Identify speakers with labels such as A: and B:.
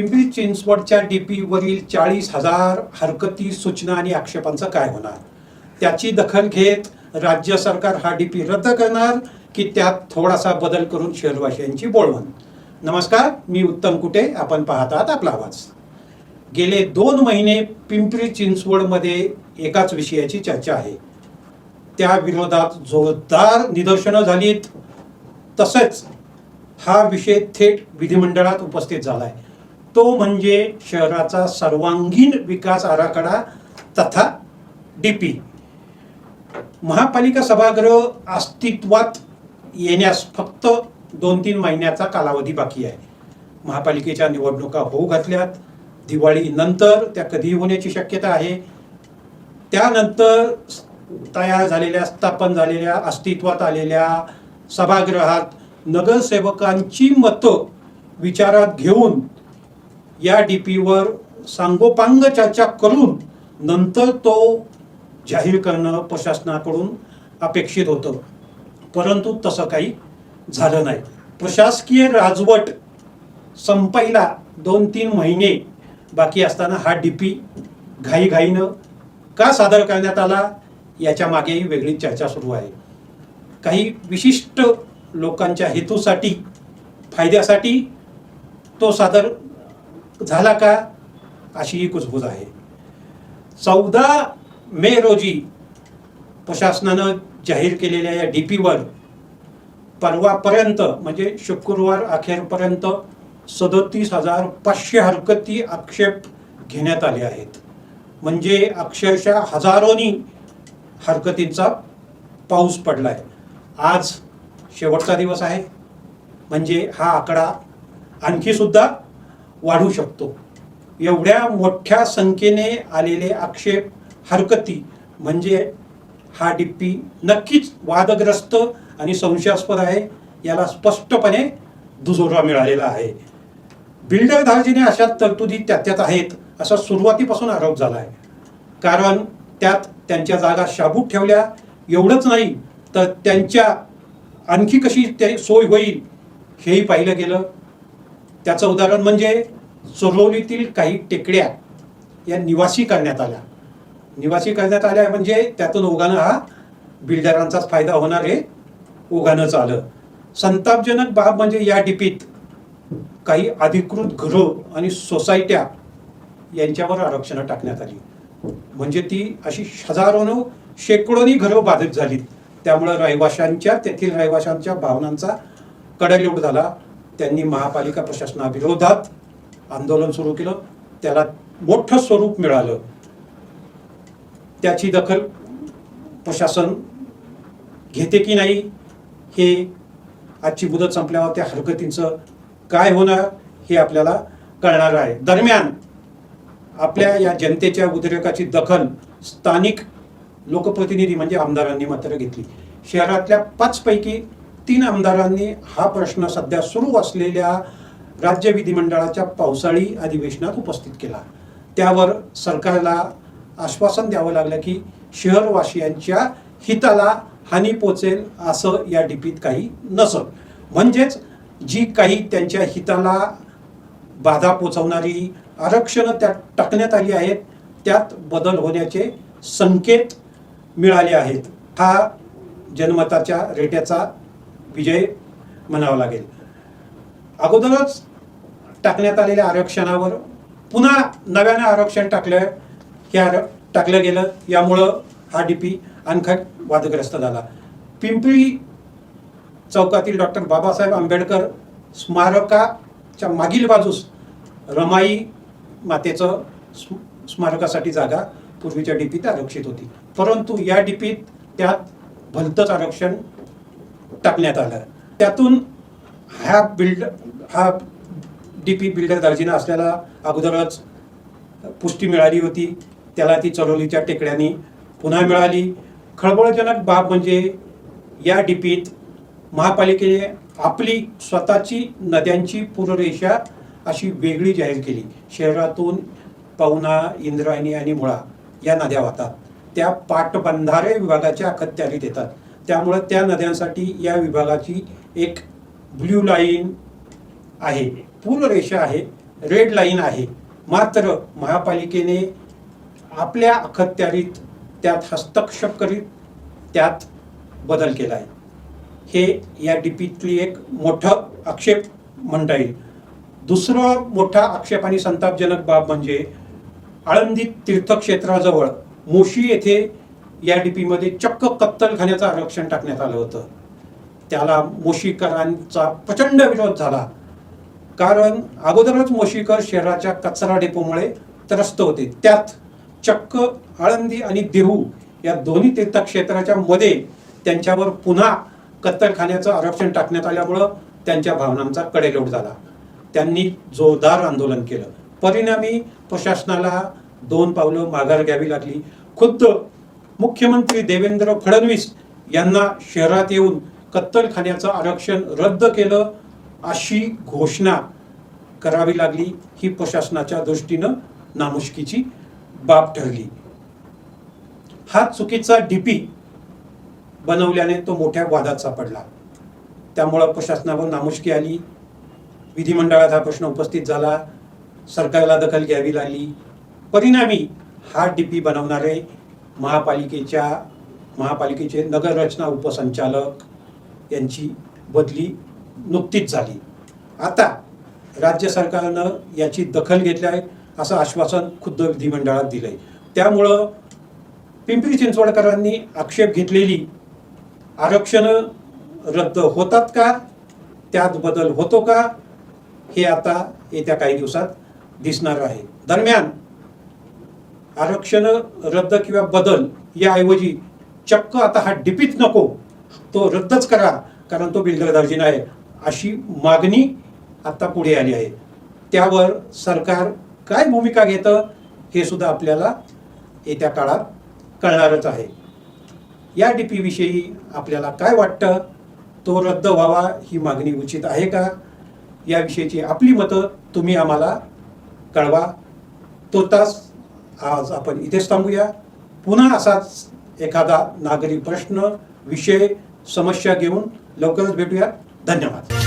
A: पिंपरी चिंचवडच्या डीपी वरील चाळीस हजार हरकती सूचना आणि आक्षेपांचं काय होणार? त्याची दखल घेत राज्य सरकार हा डीपी रद्द करणार की त्यात थोडासा बदल करून शहरवासियांची बोलवण? नमस्कार मी उत्तम कुटे. आपण पाहत आहात आपला आवाज. गेले दोन महिने पिंपरी चिंचवडमध्ये एकाच विषयाची चर्चा आहे. त्या विरोधात जोरदार निदर्शनं झालीत. तसंच हा विषय थेट विधिमंडळात उपस्थित झालाय. तो म्हणजे शहराचा सर्वांगीण विकास आराखडा तथा डीपी महापालिका सभागृह अस्तित्वात येण्यास फक्त दोन तीन महिन्याचा कालावधी बाकी आहे. महापालिकेच्या निवडणुका होऊ घातल्यात. दिवाळीनंतर त्या कधी होण्याची शक्यता आहे. त्यानंतर तयार झालेल्या स्थापन झालेल्या अस्तित्वात आलेल्या सभागृहात नगरसेवकांची मतं विचारात घेऊन या डी पीवर सांगोपांग चर्चा करून नंतर तो जाहीर करणं प्रशासनाकडून अपेक्षित होतं. परंतु तसं काही झालं नाही. प्रशासकीय राजवट संपायला दोन तीन महिने बाकी असताना हा डी पी घाईघाईनं का सादर करण्यात आला याच्या मागेही वेगळी चर्चा सुरू आहे. काही विशिष्ट लोकांच्या हेतूसाठी फायद्यासाठी तो सादर झाला का? अशी ही कुजबूज आहे. चौदा मे रोजी प्रशासनानं जाहीर केलेल्या या डी पीवर परवापर्यंत म्हणजे शुक्रवार अखेरपर्यंत सदतीस हजार पाचशे हरकती आक्षेप घेण्यात आले आहेत. म्हणजे अक्षरशः हजारोनी हरकतींचा पाऊस पडला आहे आज शेवटचा दिवस आहे. म्हणजे हा आकडा आणखी सुद्धा वाढू शकतो. एवढ्या मोठ्या संख्येने आलेले आक्षेप हरकती म्हणजे हा डिप्पी नक्कीच वादग्रस्त आणि संशयास्पद आहे याला स्पष्टपणे दुजोरा मिळालेला आहे. बिल्डर धार्जिने अशा तरतुदी त्यात त्यात आहेत असा सुरुवातीपासून आरोप झाला आहे कारण त्यात त्यांच्या जागा शाबूत ठेवल्या एवढंच नाही तर त्यांच्या आणखी कशी ते सोय होईल हेही पाहिलं गेलं. त्याचं उदाहरण म्हणजे चोरवलीतील काही टेकड्या या निवासी करण्यात आल्या. निवासी करण्यात आल्या म्हणजे त्यातून ओघानं हा बिल्डरांचाच फायदा होणार हे ओघानंच आलं संतापजनक बाब म्हणजे या डिपीत काही अधिकृत घरं आणि सोसायट्या यांच्यावर आरक्षणं टाकण्यात आली. म्हणजे ती अशी हजारोनं शेकडोनी घरं बाधित झालीत. त्यामुळं रहिवाशांच्या तेथील रहिवाशांच्या भावनांचा कडलोट झाला. त्यांनी महापालिका प्रशासनाविरोधात आंदोलन सुरू केलं. त्याला मोठं स्वरूप मिळालं. त्याची दखल प्रशासन घेते की नाही हे आजची मुदत संपल्यावर त्या हरकतींचं काय होणार हे आपल्याला कळणार आहे. दरम्यान आपल्या या जनतेच्या उद्रेकाची दखल स्थानिक लोकप्रतिनिधी म्हणजे आमदारांनी मात्र घेतली. शहरातल्या पाचपैकी तीन आमदारांनी हा प्रश्न सध्या सुरू असलेल्या राज्य विधिमंडळाच्या पावसाळी अधिवेशनात उपस्थित केला. त्यावर सरकारला आश्वासन द्यावं लागलं की शहरवासियांच्या हिताला हानी पोचेल असं या डीपीत काही नसत. म्हणजेच जी काही त्यांच्या हिताला बाधा पोचवणारी आरक्षणं त्यात टाकण्यात आली आहेत त्यात बदल होण्याचे संकेत मिळाले आहेत. हा जनमताच्या रेट्याचा विजय म्हणावा लागेल. अगोदरच टाकण्यात आलेल्या आरक्षणावर पुन्हा नव्यानं आरक्षण टाकलं हे आर टाकलं गेलं. यामुळं हा डी पी आणखा वादग्रस्त झाला. पिंपरी चौकातील डॉक्टर बाबासाहेब आंबेडकर स्मारकाच्या मागील बाजूस रमाई मातेचं स्मारकासाठी जागा पूर्वीच्या डीपीत आरक्षित होती. परंतु या डीपीत त्यात भलतंच आरक्षण टाकण्यात आलं. त्यातून हा बिल्ड हा डी पी बिल्डर दार्जिना असल्याला अगोदरच पुष्टी मिळाली होती. त्याला ती चरोलीच्या टेकड्यांनी पुन्हा मिळाली. खळबळजनक बाब म्हणजे या डीपीत महापालिकेने आपली स्वतःची नद्यांची पूररेषा अशी वेगळी जाहीर केली. शहरातून पवना इंद्रायणी आणि मुळा या नद्या वाहतात. त्या पाटबंधारे विभागाच्या अखत्यारीत येतात. त्यामुळं त्या नद्यांसाठी या विभागाची एक ब्ल्यू लाईन आहे पूर्वरेषा आहे रेड लाईन आहे. मात्र महापालिकेने आपल्या अखत्यारीत त्यात हस्तक्षेप करीत त्यात बदल केला आहे हे या डीपीतली एक मोठं आक्षेप म्हणता येईल. दुसरं मोठा आक्षेप आणि संतापजनक बाब म्हणजे आळंदी तीर्थक्षेत्राजवळ मोशी येथे या डीपीमध्ये चक्क कत्तलखान्याचं आरक्षण टाकण्यात आलं होतं. त्याला मोशीकरांचा प्रचंड विरोध झाला. कारण अगोदरच मोशीकर शहराच्या कचरा डेपोमुळे त्रस्त होते. त्यात चक्क आळंदी आणि देहू या दोन्ही तीर्थक्षेत्राच्या मध्ये त्यांच्यावर पुन्हा कत्तलखान्याचं आरक्षण टाकण्यात आल्यामुळं त्यांच्या भावनांचा कडेलोट झाला. त्यांनी जोरदार आंदोलन केलं. परिणामी प्रशासनाला दोन पावलं माघार घ्यावी लागली. खुद्द मुख्यमंत्री देवेंद्र फडणवीस यांना शहरात येऊन कत्तलखान्याचं आरक्षण रद्द केलं अशी घोषणा करावी लागली ही प्रशासनाच्या दृष्टीनं नामुष्कीची बाब ठरली. हा चुकीचा डीपी बनवल्याने तो मोठ्या वादात सापडला. त्यामुळं प्रशासनावर नामुष्की आली विधिमंडळात हा प्रश्न उपस्थित झाला सरकारला दखल घ्यावी लागली. परिणामी हा डीपी बनवणारे महापालिकेच्या महापालिकेचे नगररचना उपसंचालक यांची बदली नुकतीच झाली. आता राज्य सरकारनं याची दखल घेतली आहे असं आश्वासन खुद्द विधिमंडळात दिलंय. त्यामुळं पिंपरी चिंचवडकरांनी आक्षेप घेतलेली आरक्षण रद्द होतात का? त्यात बदल होतो का? हे आता येत्या काही दिवसात दिसणार आहे. दरम्यान आरक्षण रद्द किंवा बदल याऐवजी चक्क आता हा डिपीत नको तो रद्दच करा कारण तो बिल्डर आहे. अशी मागणी आता पुढे आली आहे. त्यावर सरकार काय भूमिका घेतं हे सुद्धा आपल्याला येत्या काळात कळणारच आहे. या डी पीविषयी आपल्याला काय वाटतं तो रद्द व्हावा ही मागणी उचित आहे का? याविषयीची आपली मतं तुम्ही आम्हाला कळवा. तो तास आज आपण इथेच थांबूया. पुन्हा असाच एखादा नागरी प्रश्न विषय समस्या घेऊन लवकरच भेटूया. धन्यवाद.